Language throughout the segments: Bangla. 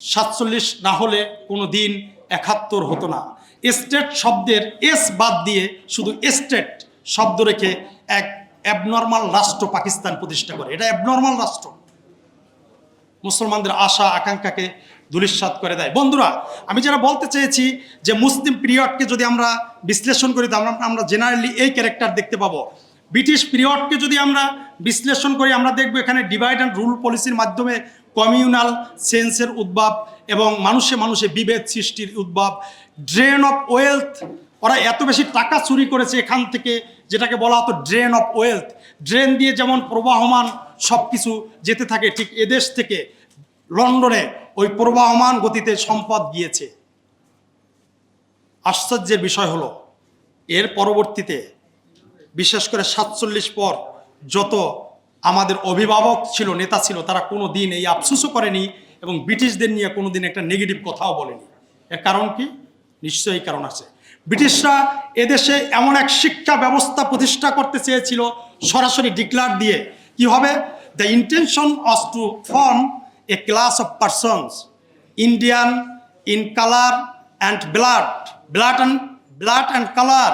সাতচল্লিশ না হলে কোনো দিন একাত্তর হতো না। স্টেট শব্দের এস বাদ দিয়ে শুধু স্টেট শব্দ রেখে এক অ্যাবনর্মাল রাষ্ট্র পাকিস্তান প্রতিষ্ঠা করে। এটা অ্যাবনর্মাল রাষ্ট্র। মুসলমানদের আশা, আকাঙ্ক্ষাকে ধুলিস্বাদ করে দেয়। বন্ধুরা, আমি যারা বলতে চেয়েছি যে মুসলিম পিরিয়ডকে যদি আমরা বিশ্লেষণ করি আমরা- আমরা জেনারেলি এই ক্যারেক্টার দেখতে পাবো। ব্রিটিশ পিরিয়ডকে যদি আমরা বিশ্লেষণ করি, আমরা দেখব এখানে ডিভাইড অ্যান্ড রুল পলিসির মাধ্যমে কমিউনাল সেন্সের উদ্ভব এবং মানুষে মানুষে বিভেদ সৃষ্টির উদ্ভব। ড্রেন অফ ওয়েলথ ওরা এত বেশি টাকা চুরি করেছে এখান থেকে যেটাকে বলা হতো ড্রেন অফ ওয়েলথ ড্রেন দিয়ে যেমন প্রবাহমান সব কিছু যেতে থাকে, ঠিক এদেশ থেকে লন্ডনে ওই প্রবাহমান গতিতে সম্পদ গিয়েছে। আশ্চর্যের বিষয় হলো, এর পরবর্তীতে বিশেষ করে সাতচল্লিশ পর যত আমাদের অভিভাবক ছিল, নেতা ছিল, তারা কোনো দিন এই আফসুসও করেনি এবং ব্রিটিশদের নিয়ে কোনো দিন একটা নেগেটিভ কথাও বলেনি। এর কারণ কি? নিশ্চয়ই কারণ আছে। ব্রিটিশরা এদেশে এমন এক শিক্ষা ব্যবস্থা প্রতিষ্ঠা করতে চেয়েছিল সরাসরি ডিক্লার দিয়ে। কি হবে? The intention is to form a class of persons Indian in colour and blood blood and blood and colour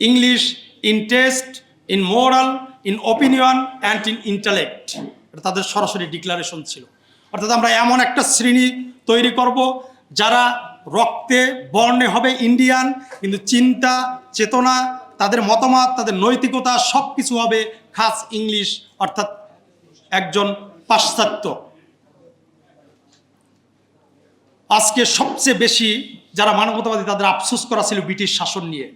English in taste in moral in opinion and in intellect এটা তাদের সরাসরি ডিক্লারেশন ছিল। অর্থাৎ আমরা এমন একটা শ্রেণি তৈরি করব যারা রক্তে বর্ণে হবে ইন্ডিয়ান কিন্তু চিন্তা, চেতনা, তাদের মতামত, তাদের নৈতিকতা সব কিছু হবে খাস ইংলিশ অর্থাৎ একজন পাশ্চাত্য। আজকে সবচেয়ে বেশি যারা মানবতাবাদী তাদের আফসোস করা ছিল ব্রিটিশ শাসন নিয়ে।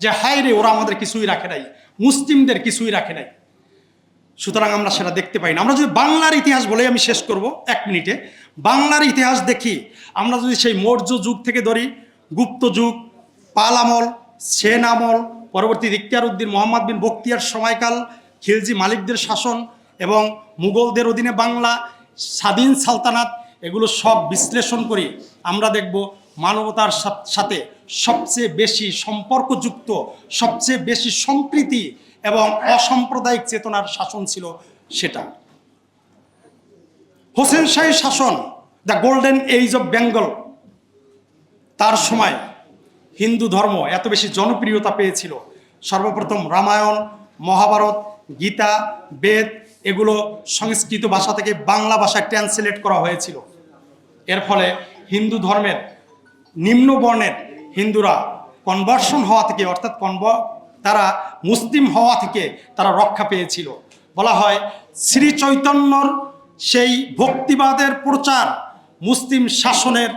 যে, হায় রে, ওরা আমাদের কিছুই রাখে নাই। মুসলিমদের কিছুই রাখে নাই। সুতরাং আমরা সেটা দেখতে পাই না। আমরা যদি বাংলার ইতিহাস বলে আমি শেষ করব এক মিনিটে। বাংলার ইতিহাস দেখি, আমরা যদি সেই মৌর্য যুগ থেকে ধরি, গুপ্ত যুগ, পাল আমল, সেন আমল, পরবর্তী ইখতিয়ার উদ্দিন মোহাম্মদ বিন বক্তিয়ার সময়কাল, খিলজি মালিকদের শাসন এবং মুঘলদের অধীনে বাংলা, স্বাধীন সালতানাত, এগুলো সব বিশ্লেষণ করি, আমরা দেখব মানবতার সাথে সবচেয়ে বেশি সম্পর্কযুক্ত, সবচেয়ে বেশি সম্প্রীতি এবং অসাম্প্রদায়িক চেতনার শাসন ছিল সেটা। হোসেন শাহী শাসন, the golden age of Bengal, তার সময় হিন্দু ধর্ম এত বেশি জনপ্রিয়তা পেয়েছিল। সর্বপ্রথম রামায়ণ, মহাভারত, গীতা, বেদ এগুলো সংস্কৃত ভাষা থেকে বাংলা ভাষায় ট্রান্সলেট করা হয়েছিল। এর ফলে হিন্দু ধর্মের নিম্ন বর্ণের হিন্দুরা কনভার্সন হওয়া থেকে, অর্থাৎ কনভ তারা মুসলিম হওয়া থেকে তারা রক্ষা পেয়েছিল। বলা হয় শ্রী চৈতন্যর সেই ভক্তিবাদের প্রচার মুসলিম শাসনের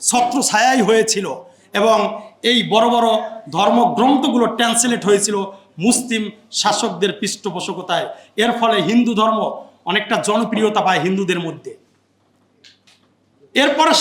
ছত্র ছায়াই হয়েছিল এবং এই বড় বড় ধর্মগ্রন্থগুলো ট্রান্সলেট হয়েছিল মুসলিম শাসকদের পৃষ্ঠপোষকতায়। এর ফলে হিন্দু ধর্ম অনেকটা জনপ্রিয়তা পায় হিন্দুদের মধ্যে। এরপরে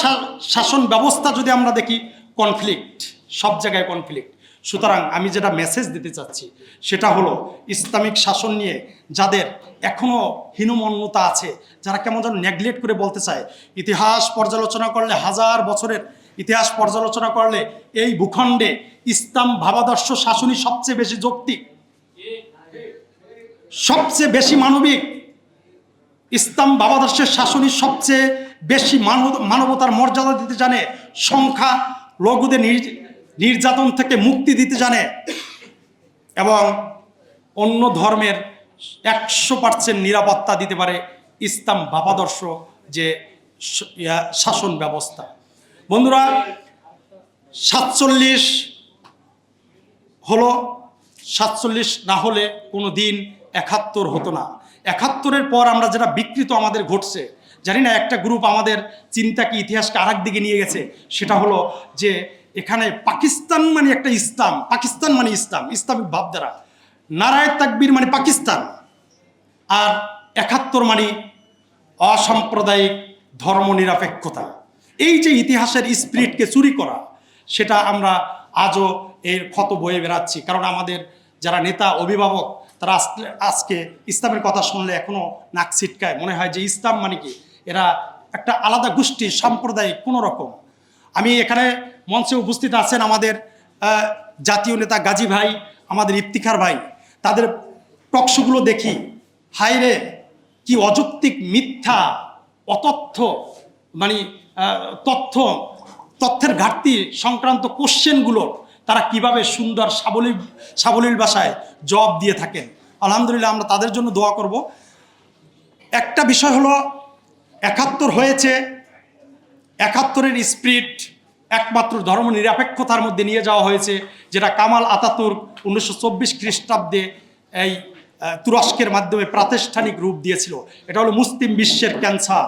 শাসন ব্যবস্থা যদি আমরা দেখি কনফ্লিক্ট সব জায়গায় কনফ্লিক্ট সুতরাং আমি যেটা মেসেজ দিতে চাচ্ছি, সেটা হলো ইসলামিক শাসন নিয়ে যাদের এখনও হীনমন্যতা আছে, যারা কেমন যেন নেগলেক্ট করে বলতে চায়, ইতিহাস পর্যালোচনা করলে হাজার বছরের ইতিহাস পর্যালোচনা করলে এই ভূখণ্ডে ইসলাম ভাবাদর্শ শাসনই সবচেয়ে বেশি যৌক্তিক। সবচেয়ে বেশি মানবিক। ইসলাম বাবাদর্শের শাসনই সবচেয়ে বেশি মানবতার মর্যাদা দিতে জানে, সংখ্যা, লঘুদের নির্যাতন থেকে মুক্তি দিতে জানে, এবং অন্য ধর্মের একশো পার্সেন্ট নিরাপত্তা দিতে পারে ইসলাম বাবাদর্শ যে শাসন ব্যবস্থা। বন্ধুরা, সাতচল্লিশ হলো, সাতচল্লিশ না হলে কোনো দিন একাত্তর হতো না। একাত্তরের পর আমরা যেটা বিকৃত আমাদের ঘটছে জানি না, একটা গ্রুপ আমাদের চিন্তাকে ইতিহাসকে আরেক দিকে নিয়ে গেছে? সেটা হলো যে এখানে পাকিস্তান মানে একটা ইসলাম, পাকিস্তান মানে ইসলাম ইসলামিক ভাবধারা। নারায় তাকবির মানে পাকিস্তান, আর একাত্তর মানে অসাম্প্রদায়িক ধর্মনিরপেক্ষতা। এই যে ইতিহাসের স্পিরিটকে চুরি করা, সেটা আমরা আজও এর ক্ষত বয়ে বেড়াচ্ছি। কারণ আমাদের যারা নেতা, অভিভাবক, তারা আজকে আজকে ইসলামের কথা শুনলে এখনও নাক ছিটকায়। মনে হয় যে ইসলাম মানে কি? এরা একটা আলাদা গোষ্ঠী সাম্প্রদায়িক কোনো রকম। আমি এখানে মঞ্চে উপস্থিত আছেন আমাদের জাতীয় নেতা গাজী ভাই, আমাদের ইফতিখার ভাই। তাদের টকশোগুলো দেখি। হায় রে কি অযৌক্তিক মিথ্যা, অতথ্য মানে তথ্য, তথ্যের ঘাটতি সংক্রান্ত কোশ্চেনগুলো তারা কীভাবে সুন্দর সাবলীল সাবলীল ভাষায় জবাব দিয়ে থাকেন। আলহামদুলিল্লাহ আমরা তাদের জন্য দোয়া করব। একটা বিষয় হলো একাত্তর হয়েছে। একাত্তরের স্পিরিট একমাত্র ধর্ম নিরপেক্ষতার মধ্যে নিয়ে যাওয়া হয়েছে, যেটা কামাল আতাতুর্ক উনিশশো চব্বিশ খ্রিস্টাব্দে এই তুরস্কের মাধ্যমে প্রাতিষ্ঠানিক রূপ দিয়েছিল। এটা হলো মুসলিম বিশ্বের ক্যান্সার